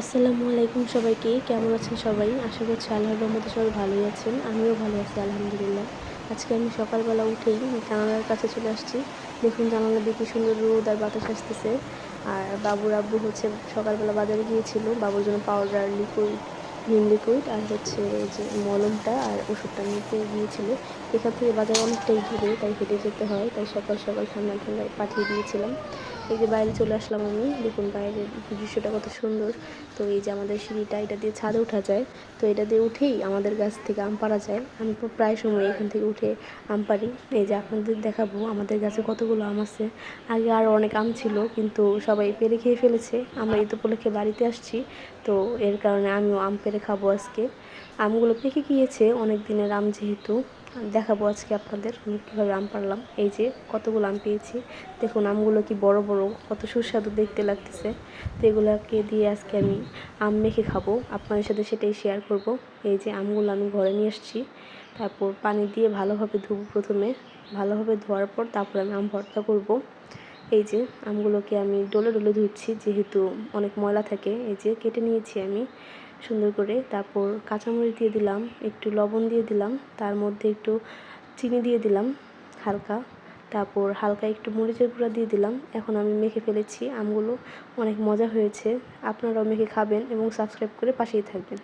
আসসালামু আলাইকুম সবাইকে। কেমন আছেন সবাই? আশা করছি আল্লাহর রহমতে সবাই ভালোই আছেন। আমিও ভালো আছি, আলহামদুলিল্লাহ। আজকে আমি সকালবেলা উঠেই জানালার কাছে চলে আসছি। দেখুন জানালা দিয়ে সুন্দর রোদ আর বাতাস আসতেছে। আর বাবুর আব্বু হচ্ছে সকালবেলা বাজারে গিয়েছিল। বাবুর জন্য পাউডার লিকুইড ভিম লিকুইড আর হচ্ছে যে মলমটা আর ওষুধটা নিতে গিয়েছিল। এখান থেকে বাজার অনেকটাই দূরে, তাই হেঁটে যেতে হয়। তাই সকাল সকাল ঠান্ডা ঠান্ডায় পাঠিয়ে দিয়েছিলাম। এই যে বাইরে চলে আসলাম আমি। দেখুন বাইরের দৃশ্যটা কত সুন্দর। তো এই যে আমাদের সিঁড়িটা, এটা দিয়ে ছাদে ওঠা যায়। তো এটা দিয়ে উঠেই আমাদের গাছ থেকে আম পাড়া যায়। আমি প্রায় সময় এখান থেকে উঠে আম পারি এই যে আপনাদের দেখাবো, আমাদের গাছে কতগুলো আম আছে। আগে আরও অনেক আম ছিল, কিন্তু সবাই পেরে খেয়ে ফেলেছে। আমরা ঈদ উপলক্ষে বাড়িতে আসছি। তো এর কারণে আমিও আম পেরে খাব আজকে। আমগুলো পেকে গিয়েছে, অনেক দিনের আম যেহেতু। দেখাবো আজকে আপনাদের আমি কীভাবে আম পারলাম এই যে কতগুলো আম পেয়েছি। দেখুন, আমগুলো কি বড় বড়, কত সুস্বাদু দেখতে লাগতেছে। তো এগুলোকে দিয়ে আজকে আমি আম মেখে খাব। আপনাদের সাথে সেটাই শেয়ার করব। এই যে আমগুলো আমি ঘরে নিয়ে এসেছি তারপর পানি দিয়ে ভালোভাবে ধুবো প্রথমে। ভালোভাবে ধোয়ার পর তারপর আমি আম ভর্তা করব। এই যে আমগুলোকে আমি ডলে ডলে ধুচ্ছি, যেহেতু অনেক ময়লা থাকে। এই যে কেটে নিয়েছি আমি। সুন্দর করে। তারপর কাঁচামরিচ দিয়ে দিলাম, একটু লবণ দিয়ে দিলাম, তার মধ্যে একটু চিনি দিয়ে দিলাম হালকা। তারপর হালকা একটু মরিচের গুঁড়া দিয়ে দিলাম। এখন আমি মেখে ফেলেছি আমগুলো, অনেক মজা হয়েছে। আপনারাও মেখে খাবেন এবং সাবস্ক্রাইব করে পাশেই থাকবেন।